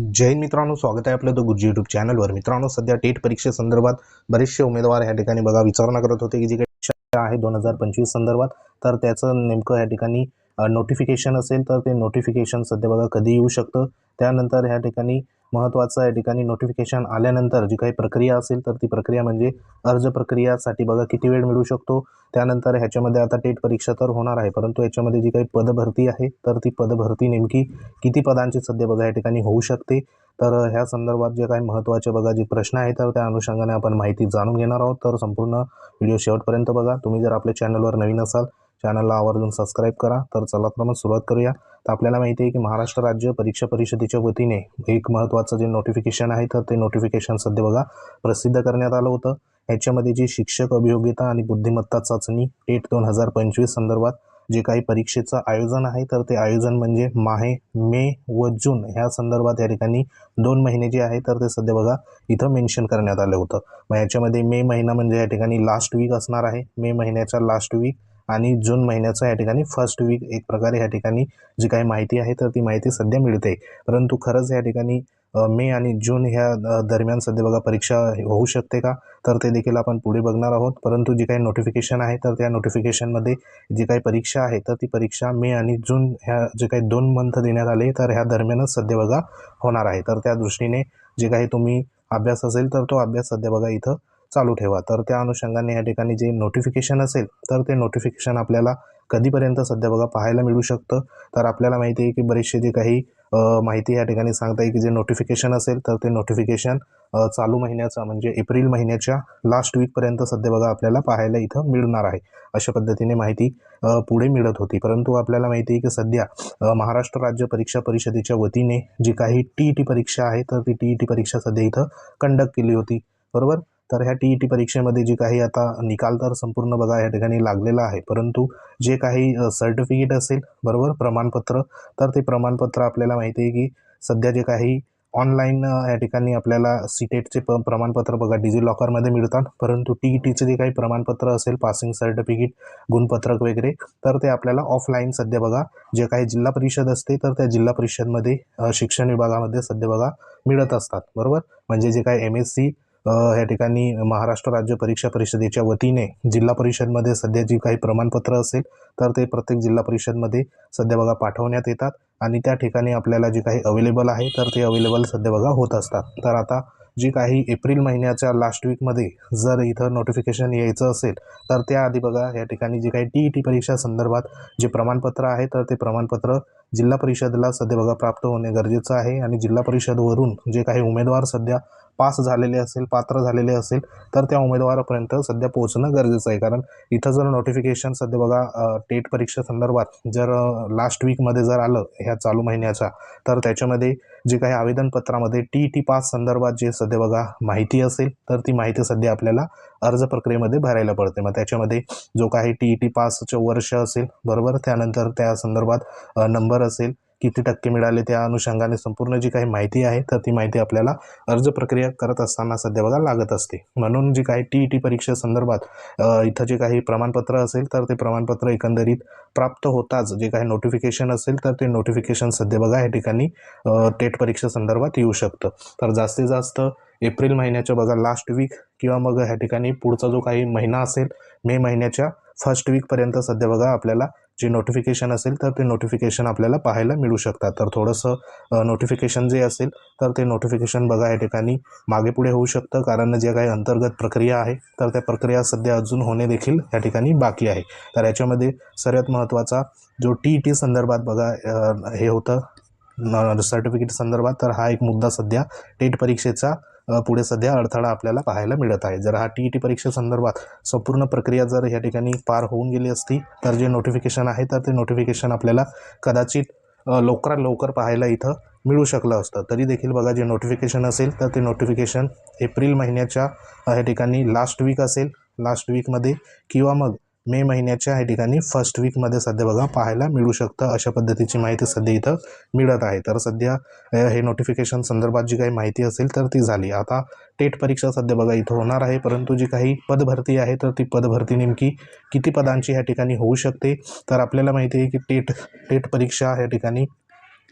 जैन मित्रांनो स्वागत आहे आपलं तो गुरुजी युट्यूब चॅनलवर मित्रांनो सध्या टेट परीक्षेसंदर्भात बरेचसे उमेदवार या ठिकाणी बघा विचारणा करत होते की जी काही परीक्षा आहे दोन हजार पंचवीस संदर्भात. तर त्याचं नेमकं या ठिकाणी नोटिफिकेशन असेल तर ते नोटिफिकेशन सध्या बघा कधी येऊ शकतं. त्यानंतर ह्या ठिकाणी महत्त्वाचं या ठिकाणी नोटिफिकेशन आल्यानंतर जी काही प्रक्रिया असेल तर ती प्रक्रिया म्हणजे अर्ज प्रक्रियासाठी बघा किती वेळ मिळू शकतो. त्यानंतर ह्याच्यामध्ये आता टेट परीक्षा तर होणार आहे परंतु याच्यामध्ये जी काही पदभरती आहे तर ती पदभरती नेमकी किती पदांची सध्या बघा या ठिकाणी होऊ शकते. तर ह्या संदर्भात जे काही महत्त्वाचे बघा जे प्रश्न आहेत तर त्या अनुषंगाने आपण माहिती जाणून घेणार आहोत. तर संपूर्ण व्हिडिओ शेवटपर्यंत बघा. तुम्ही जर आपल्या चॅनलवर नवीन असाल चॅनलला आवर्जून सबस्क्राईब करा. तर चला तर मग सुरुवात करूया. तर आपल्याला माहिती आहे की महाराष्ट्र राज्य परीक्षा परिषदेच्या वतीने एक महत्त्वाचं जे नोटिफिकेशन आहे तर ते नोटिफिकेशन सध्या बघा प्रसिद्ध करण्यात आलं होतं. याच्यामध्ये जी शिक्षक अभियोग्यता आणि बुद्धिमत्ता चाचणी टेट दोन हजार पंचवीस संदर्भात जे काही परीक्षेचं आयोजन आहे तर ते आयोजन म्हणजे माहे मे व जून ह्या संदर्भात या ठिकाणी दोन महिने जे आहे तर ते सध्या बघा इथं मेन्शन करण्यात आलं होतं. मग याच्यामध्ये मे महिना म्हणजे या ठिकाणी लास्ट वीक असणार आहे. मे महिन्याच्या लास्ट वीक आणि जून महिन्याचा या ठिकाणी फर्स्ट वीक एक प्रकारे या ठिकाणी जी काही माहिती आहे तर ती माहिती सध्या मिळते. परंतु खरंच या ठिकाणी मे आणि जून ह्या दरम्यान सध्या बघा परीक्षा होऊ शकते का? तर ते देखील आपण पुढे बघणार आहोत. परंतु जी काही नोटिफिकेशन आहे तर त्या नोटिफिकेशनमध्ये जी काही परीक्षा आहे तर ती परीक्षा मे आणि जून ह्या जे काही दोन मंथ देण्यात आले तर ह्या दरम्यानच सध्या बघा होणार आहे. तर त्या दृष्टीने जे काही तुम्ही अभ्यास असेल तर तो अभ्यास सध्या बघा इथं चालू ठेवा. तर त्या अनुषंगाने या ठिकाणी जे नोटिफिकेशन असेल तर ते नोटिफिकेशन आपल्याला कधीपर्यंत सध्या बघा पाहायला मिळू शकतं. तर आपल्याला माहिती आहे की बरेचसे जे काही माहिती या ठिकाणी सांगता येईल की जे नोटिफिकेशन असेल तर ते नोटिफिकेशन चालू महिन्याचा म्हणजे एप्रिल महिन्याच्या लास्ट वीकपर्यंत सध्या बघा आपल्याला पाहायला इथं मिळणार आहे. अशा पद्धतीने माहिती पुढे मिळत होती. परंतु आपल्याला माहिती आहे की सध्या महाराष्ट्र राज्य परीक्षा परिषदेच्या वतीने जी काही टी ई टी परीक्षा आहे तर ती टी ई टी परीक्षा सध्या इथं कंडक्ट केली होती. बरोबर? तर ह्या टी ई टी परीक्षेमध्ये जी काही आता निकाल तर संपूर्ण बघा या ठिकाणी लागलेला आहे. परंतु जे काही सर्टिफिकेट असेल बरोबर प्रमाणपत्र तर ते प्रमाणपत्र आपल्याला माहिती आहे की सध्या जे काही ऑनलाईन या ठिकाणी आपल्याला सीटेटचे प प्रमाणपत्र बघा डिजी लॉकरमध्ये मिळतात. परंतु टी ई टीचे जे काही प्रमाणपत्र असेल पासिंग सर्टिफिकेट गुणपत्रक वगैरे तर ते आपल्याला ऑफलाईन सध्या बघा जे काही जिल्हा परिषद असते तर त्या जिल्हा परिषदमध्ये शिक्षण विभागामध्ये सध्या बघा मिळत असतात. बरोबर? म्हणजे जे काही एम एस सी या ठिकाणी महाराष्ट्र राज्य परीक्षा परिषदेच्या वतीने जिल्हा परिषदमध्ये सध्या जी काही प्रमाणपत्र असेल तर ते प्रत्येक जिल्हा परिषदमध्ये सध्या बघा पाठवण्यात येतात. आणि त्या ठिकाणी आपल्याला जे काही अवेलेबल आहे तर ते अवेलेबल सध्या बघा होत असतात. तर आता जी काही एप्रिल महिन्याच्या लास्ट वीकमध्ये जर इथं नोटिफिकेशन यायचं असेल तर त्याआधी बघा या ठिकाणी जी काही टी ई टी परीक्षा संदर्भात जे प्रमाणपत्र आहे तर ते प्रमाणपत्र जिल्हा परिषदला सध्या बघा प्राप्त होणे गरजेचं आहे. आणि जिल्हा परिषदवरून जे काही उमेदवार सध्या पास झालेले असेल पात्र झालेले असेल तर त्या उमेदवारापर्यंत सध्या पोहोचणं गरजेचं आहे. कारण इथं जर नोटिफिकेशन सध्या बघा टेट परीक्षा संदर्भात जर लास्ट वीकमध्ये जर आलं ह्या चालू महिन्याच्या तर त्याच्यामध्ये जे काही आवेदनपत्रामध्ये टी टी पास संदर्भात जे सध्या बघा माहिती असेल तर ती माहिती सध्या आपल्याला अर्ज प्रक्रियेमध्ये भरायला पडते. मग त्याच्यामध्ये जो काही टी ई टी पासचं वर्ष असेल बरोबर? त्यानंतर त्या संदर्भात नंबर असेल किती टक्के मिळाले त्या अनुषंगाने संपूर्ण जी काही माहिती आहे तर ती माहिती आपल्याला अर्ज प्रक्रिया करत असताना सध्या बघा लागत असते. म्हणून जी काही टी ई टी परीक्षे संदर्भात इथं जे काही प्रमाणपत्र असेल तर ते प्रमाणपत्र एकंदरीत प्राप्त होताच. जे काही नोटिफिकेशन असेल तर ते नोटिफिकेशन सध्या बघा या ठिकाणी टेट परीक्षा संदर्भात येऊ शकतं. तर जास्तीत जास्त एप्रिल महिन्याच्या बघा लास्ट वीक किंवा मग ह्या ठिकाणी पुढचा जो काही महिना असेल मे महिन्याच्या फर्स्ट वीकपर्यंत सध्या बघा आपल्याला जे नोटिफिकेशन असेल तर ते नोटिफिकेशन आपल्याला पाहायला मिळू शकतात. तर थोडंसं नोटिफिकेशन जे असेल तर ते नोटिफिकेशन बघा या ठिकाणी मागे पुढे होऊ शकतं. कारण जे काही अंतर्गत प्रक्रिया आहे तर त्या प्रक्रिया सध्या अजून होणे देखील या ठिकाणी बाकी आहे. तर याच्यामध्ये सर्वात महत्त्वाचा जो टी ई टी संदर्भात बघा हे होतं सर्टिफिकेट संदर्भात तर हा एक मुद्दा सध्या टेट परीक्षेचा पुढे सध्या अडथळा आपल्याला पाहायला मिळत आहे. जर हा टी ई टी परीक्षेसंदर्भात संपूर्ण प्रक्रिया जर या ठिकाणी पार होऊन गेली असती तर जे नोटिफिकेशन आहे तर ते नोटिफिकेशन आपल्याला कदाचित लवकरात लवकर पाहायला इथं मिळू शकलं असतं. तरी देखील बघा जे नोटिफिकेशन असेल तर ते नोटिफिकेशन एप्रिल महिन्याच्या या ठिकाणी लास्ट वीक असेल. लास्ट वीकमध्ये किंवा मग मे महिन्याच्या या ठिकाणी फर्स्ट वीकमध्ये सध्या बघा पाहायला मिळू शकतं अशा पद्धतीची माहिती सध्या इथं मिळत आहे. तर सध्या हे नोटिफिकेशन संदर्भात जी काही माहिती असेल तर ती झाली. आता टेट परीक्षा सध्या बघा इथं होणार आहे परंतु जी काही पदभरती आहे तर ती पदभरती नेमकी किती पदांची ह्या ठिकाणी होऊ शकते? तर आपल्याला माहिती आहे की टेट टेट परीक्षा ह्या ठिकाणी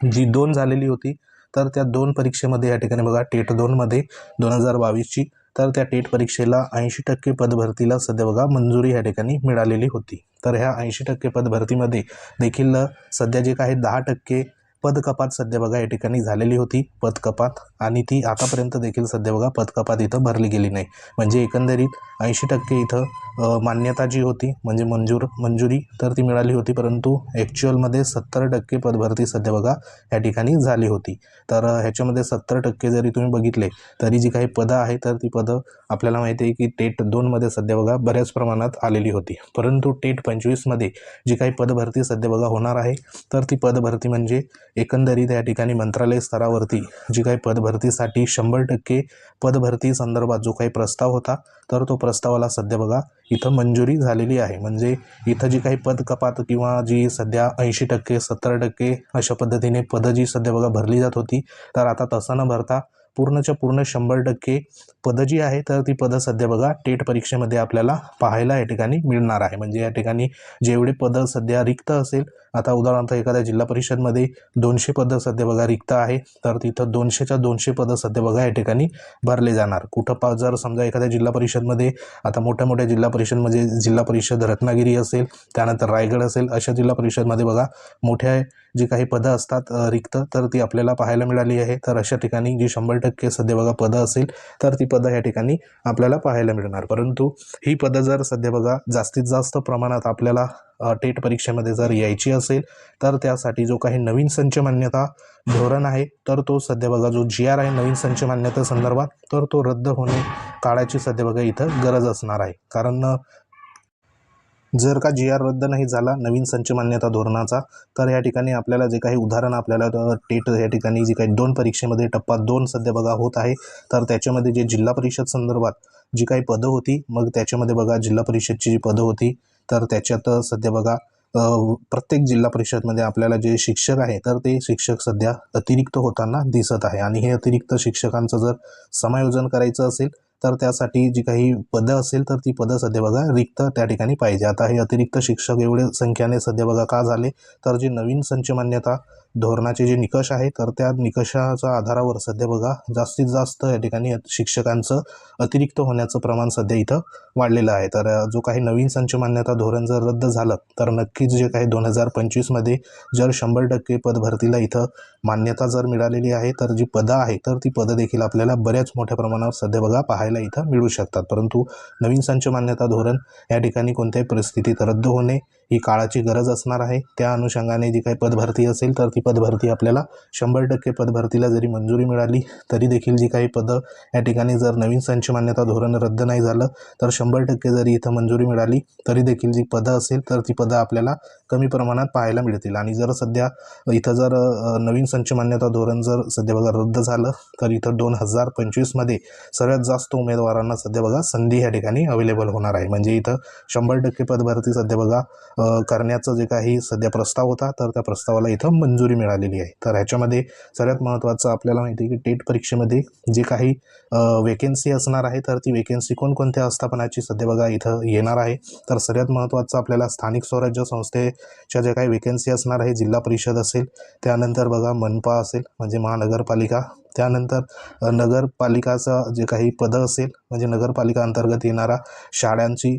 जी दोन झालेली होती तर त्या दोन परीक्षेमध्ये या ठिकाणी बघा टेट दोनमध्ये दोन हजार बावीसची तर त्या टेट परीक्षेला ऐंशी टक्के पदभरतीला सध्या बघा मंजुरी या ठिकाणी मिळालेली होती. तर ह्या ऐंशी टक्के पदभरतीमध्ये देखील सध्या जे काही दहा टक्के पदकपात सध्या बघा या ठिकाणी झालेली होती पदकपात. आणि ती आतापर्यंत देखील सध्या बघा पदकपात इथं भरली गेली नाही. म्हणजे एकंदरीत ऐंशी टक्के इथं मान्यता जी होती म्हणजे मंजूर मंजुरी तर ती मिळाली होती परंतु ॲक्च्युअलमध्ये सत्तर टक्के पदभरती सध्या बघा या ठिकाणी झाली होती. तर ह्याच्यामध्ये सत्तर टक्के जरी तुम्ही बघितले तरी जी काही पदं आहे तर ती पदं आपल्याला माहिती आहे की टेट दोनमध्ये सध्या बघा बऱ्याच प्रमाणात आलेली होती. परंतु टेट पंचवीसमध्ये जी काही पदभरती सध्या बघा होणार आहे तर ती पदभरती म्हणजे एकंदरीत या ठिकाणी मंत्रालय स्तरावरती जी काही पदभरतीसाठी शंभर टक्के पदभरती संदर्भात जो काही प्रस्ताव होता तर तो प्रस्तावाला सध्या बघा इथं मंजुरी झालेली आहे. म्हणजे इथं जी काही पद कपात किंवा जी सध्या ऐंशी टक्के सत्तर टक्के अशा पद्धतीने पदं जी सध्या बघा भरली जात होती तर आता तसं न भरता पूर्णच्या पूर्ण शंभर टक्के पदं जी आहे तर ती पदं सध्या बघा टेट परीक्षेमध्ये आपल्याला पाहायला या ठिकाणी मिळणार आहे. म्हणजे या ठिकाणी जेवढे पदं सध्या रिक्त असेल आता उदाहरणार्थ एखाद्या जिल्हा परिषदमध्ये दोनशे पदं सध्या बघा रिक्त आहे तर तिथं दोनशेच्या दोनशे पदं सध्या बघा या ठिकाणी भरले जाणार. कुठं पा जर समजा एखाद्या जिल्हा परिषदमध्ये आता मोठ्या मोठ्या जिल्हा परिषदमध्ये जिल्हा परिषद रत्नागिरी असेल त्यानंतर रायगड असेल अशा जिल्हा परिषदमध्ये बघा मोठ्या जी काही पदं असतात रिक्त तर ती आपल्याला पाहायला मिळाली आहे. तर अशा ठिकाणी जी शंभर टक्के सध्या बघा पदं असेल तर ती पदं या ठिकाणी आपल्याला पाहायला मिळणार. परंतु ही पदं जर सध्या बघा जास्तीत जास्त प्रमाणात आपल्याला टेट परीक्षेमध्ये जर यायची असेल तर त्यासाठी जो काही नवीन संच मान्यता धोरण आहे तर तो सध्या बघा जो जी आर आहे नवीन संच मान्यता संदर्भात तर तो रद्द होणे काळाची सध्या बघा इथं गरज असणार आहे. कारण जर का जी आर रद्द नाही झाला नवीन संच मान्यता धोरणाचा तर या ठिकाणी आपल्याला जे काही उदाहरण आपल्याला टेट या ठिकाणी जी काही दोन परीक्षेमध्ये टप्पा दोन सध्या बघा होत आहे तर त्याच्यामध्ये जे जिल्हा परिषद संदर्भात जी काही पदं होती मग त्याच्यामध्ये बघा जिल्हा परिषदची जी पदं होती तर त्याच्यात सध्या बघा प्रत्येक जिल्हा परिषदमध्ये आपल्याला जे शिक्षक आहे तर ते शिक्षक सध्या अतिरिक्त होताना दिसत आहे. आणि हे अतिरिक्त शिक्षकांचं जर समायोजन करायचं असेल तर त्यासाठी जी काही पदं असेल तर ती पदं सध्या बघा रिक्त त्या ठिकाणी पाहिजे. आता हे अतिरिक्त शिक्षक एवढे संख्याने सध्या बघा का झाले? तर जे नवीन संच मान्यता धोरणाचे जे निकष आहे तर त्या निकषाच्या आधारावर सध्या बघा जास्तीत जास्त या ठिकाणी शिक्षकांचं अतिरिक्त होण्याचं प्रमाण सध्या इथं वाढलेलं आहे. तर जो काही नवीन संच मान्यता धोरण जर रद्द झालं तर नक्कीच जे काही दोन हजार पंचवीसमध्ये जर शंभर टक्के पदभरतीला इथं मान्यता जर मिळालेली आहे तर जी पदं आहे तर ती पदं देखील आपल्याला बऱ्याच मोठ्या प्रमाणावर सध्या बघा पाहायला इथं मिळू शकतात. परंतु नवीन संच मान्यता धोरण या ठिकाणी कोणत्याही परिस्थितीत रद्द होणे ही काळाची गरज असणार आहे. त्या अनुषंगाने जी काही पदभरती असेल तर ती पदभरती आपल्याला शंभर टक्के पदभरतीला जरी मंजुरी मिळाली तरी देखील जी काही पदं या ठिकाणी जर नवीन संच मान्यता धोरण रद्द नाही झालं तर शंभर टक्के जरी इथं मंजुरी मिळाली तरी देखील जी पदं असेल तर ती पदं आपल्याला कमी प्रमाणात पाहायला मिळतील. आणि जर सध्या इथं जर नवीन संच मान्यता धोरण जर सध्या बघा रद्द झालं तर इथं दोन हजार पंचवीसमध्ये सर्वात जास्त उमेदवारांना सध्या बघा संधी या ठिकाणी अवेलेबल होणार आहे. म्हणजे इथं शंभर टक्के पदभरती सध्या बघा करण्याचं जे काही सध्या प्रस्ताव होता तर त्या प्रस्तावाला इथं मंजुरी मिळालेली आहे. तर ह्याच्यामध्ये सर्वात महत्त्वाचं आपल्याला माहिती आहे की टेट परीक्षेमध्ये जे काही वेकेन्सी असणार आहे तर ती वेकेन्सी कोणकोणत्या आस्थापनाची सध्या बघा इथं येणार आहे. तर सर्वात महत्त्वाचं आपल्याला स्थानिक स्वराज्य संस्थेच्या ज्या काही वेकेन्सी असणार आहे जिल्हा परिषद असेल त्यानंतर बघा मनपा असेल म्हणजे महानगरपालिका. त्यानंतर नगरपालिकाचं जे काही पदं असेल म्हणजे नगरपालिका अंतर्गत येणारा शाळांची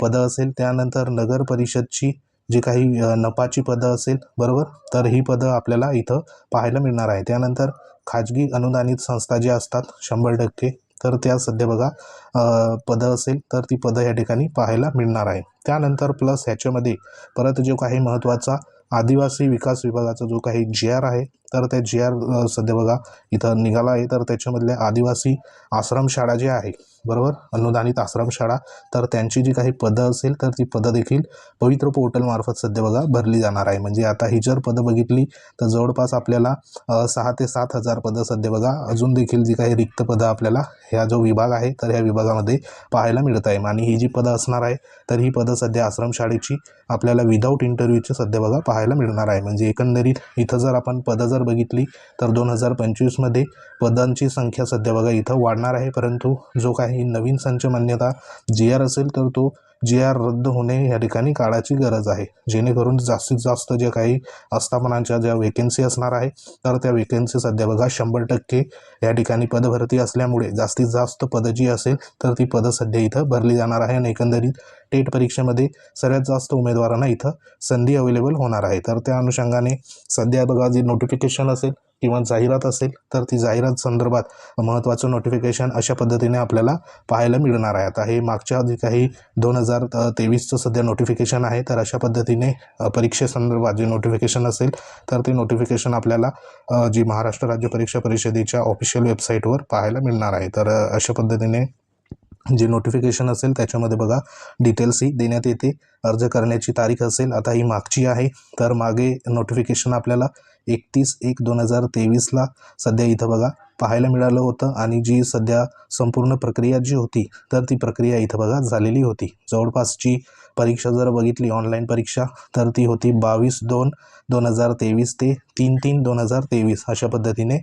पदं असेल त्यानंतर नगर परिषदची जी काही नपाची पदं असेल बरोबर? तर ही पदं आपल्याला इथं पाहायला मिळणार आहे त्यानंतर खाजगी अनुदानित संस्था ज्या असतात शंभर टक्के तर त्या सध्या बघा पदं असेल तर ती पदं या ठिकाणी पाहायला मिळणार आहे त्यानंतर प्लस ह्याच्यामध्ये परत जो काही महत्त्वाचा आदिवासी विकास विभागाचा जो काही जी आर आहे तर ते जी आर सध्या बघा इथं निघाला आहे. तर त्याच्यामधल्या आदिवासी आश्रमशाळा जी आहे बरोबर? अनुदानित आश्रमशाळा तर त्यांची जी काही पदं असेल तर ती पदं देखील पवित्र पोर्टलमार्फत सध्या बघा भरली जाणार आहे. म्हणजे आता ही जर पदं बघितली तर जवळपास आपल्याला सहा ते सात हजार पदं सध्या बघा अजून देखील जी काही रिक्त पदं आपल्याला ह्या जो विभाग आहे तर ह्या विभागामध्ये पाहायला मिळत आहे. आणि ही जी पदं असणार आहे तर ही पदं सध्या आश्रमशाळेची आपल्याला विदाऊट इंटरव्ह्यूची सध्या बघा पाहायला मिळणार आहे. म्हणजे एकंदरीत इथं जर आपण पदं जर जर बघितली तर दोन हजार पंचवीसमध्ये पदांची संख्या सध्या बघा इथं वाढणार आहे. परंतु जो काही नवीन संच मान्यता जी आर असेल तर तो जी आर रद्द होणे या ठिकाणी काळाची गरज आहे. जेणेकरून जास्तीत जास्त ज्या काही आस्थापनांच्या ज्या वेकेन्सी असणार आहे तर त्या वेकेन्सी सध्या बघा शंभर टक्के या ठिकाणी पदभरती असल्यामुळे जास्तीत जास्त पदं जी असेल तर ती पदं सध्या इथं भरली जाणार आहे आणि एकंदरीत टेट परीक्षेमध्ये सर्वात जास्त उमेदवारांना इथं संधी अवेलेबल होणार आहे. तर त्या अनुषंगाने सध्या बघा जी नोटिफिकेशन असेल किंवा जाहिरात असेल तर ती जाहिरात संदर्भात महत्त्वाचं नोटिफिकेशन अशा पद्धतीने आपल्याला पाहायला मिळणार आहे. आता हे मागच्या जे काही दोन हजार तेवीसचं सध्या नोटिफिकेशन आहे तर अशा पद्धतीने परीक्षेसंदर्भात जे नोटिफिकेशन असेल तर ते नोटिफिकेशन आपल्याला जी महाराष्ट्र राज्य परीक्षा परिषदेच्या ऑफिशियल वेबसाईटवर पाहायला मिळणार आहे. तर अशा पद्धतीने जे नोटिफिकेशन असेल त्याच्यामध्ये बघा डिटेल्सही देण्यात येते. अर्ज करण्याची तारीख असेल आता ही मागची आहे तर मागे नोटिफिकेशन आपल्याला एकतीस एक दोन हजार तेवीसला सध्या इथं बघा पाहायला मिळालं होतं आणि जी सध्या संपूर्ण प्रक्रिया जी होती तर ती प्रक्रिया इथं बघा झालेली होती. जवळपासची परीक्षा जर बघितली ऑनलाईन परीक्षा तर ती होती बावीस दोन दोन हजार तेवीस ते तीन तीन दोन हजार तेवीस अशा पद्धतीने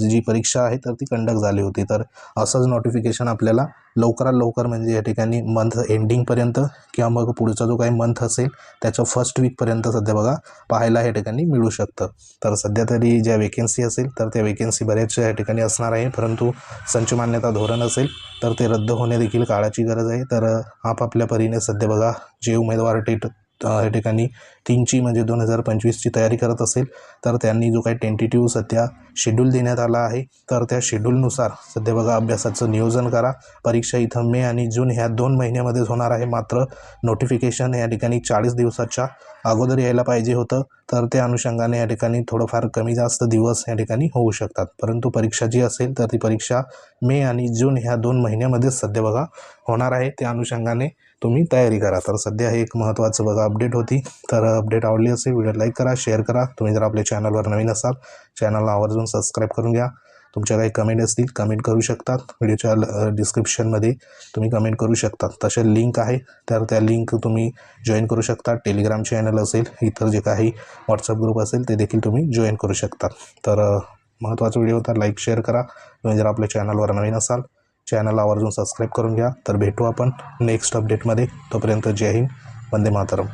जी परीक्षा आहे तर ती कंडक्ट झाली होती. तर असंच नोटिफिकेशन आपल्याला लवकरात लवकर म्हणजे या ठिकाणी मंथ एंडिंगपर्यंत किंवा मग पुढचा जो काही मंथ असेल त्याच्या फर्स्ट वीकपर्यंत सध्या बघा पाहायला या ठिकाणी मिळू शकतं. तर सध्या तरी ज्या वेकेन्सी असेल तर त्या वेकेन्सी बऱ्याचशा या ठिकाणी असणार आहे. परंतु संच मान्यता धोरण असेल तर ते रद्द होणे देखील काळाची गरज आहे. तर आपापल्या परीने सध्या बघा जे उमेदवार टेट या ठिकाणी तीनची म्हणजे दोन हजार पंचवीसची तयारी करत असेल तर त्यांनी जो काही टेंटेटिव्ह सध्या शेड्यूल देण्यात आला आहे तर त्या शेड्यूलनुसार सध्या बघा अभ्यासाचं नियोजन करा. परीक्षा इथं मे आणि जून ह्या दोन महिन्यामध्येच होणार आहे मात्र नोटिफिकेशन या ठिकाणी चाळीस दिवसाच्या अगोदर यायला पाहिजे होतं तर त्या अनुषंगाने या ठिकाणी थोडंफार कमी जास्त दिवस या ठिकाणी होऊ शकतात. परंतु परीक्षा जी असेल तर ती परीक्षा मे आणि जून ह्या दोन महिन्यामध्येच सध्या बघा होणार आहे. त्या अनुषंगाने तुम्ही तयारी करा. तर सध्या हे एक महत्त्वाचं बघा अपडेट होती. तर अपडेट आवडली असेल व्हिडिओ लाईक करा शेअर करा. तुम्ही जर आपल्या चॅनलवर नवीन असाल चॅनलला आवर्जून सबस्क्राईब करून घ्या. तुमच्या काही कमेंट असतील कमेंट करू शकतात. व्हिडिओच्या डिस्क्रिप्शनमध्ये तुम्ही कमेंट करू शकतात. तसे लिंक आहे. तर त्या लिंक तुम्ही जॉईन करू शकता. टेलिग्राम चॅनल असेल इतर जे काही व्हॉट्सअप ग्रुप असेल ते देखील तुम्ही जॉईन करू शकता. तर महत्त्वाचा व्हिडिओ होता. लाईक शेअर करा. तुम्ही जर आपल्या चॅनलवर नवीन असाल चॅनल आवर्जून सबस्क्राईब करून घ्या. तर भेटू आपण नेक्स्ट अपडेटमध्ये तोपर्यंत जय हिंद. वंदे मातरम.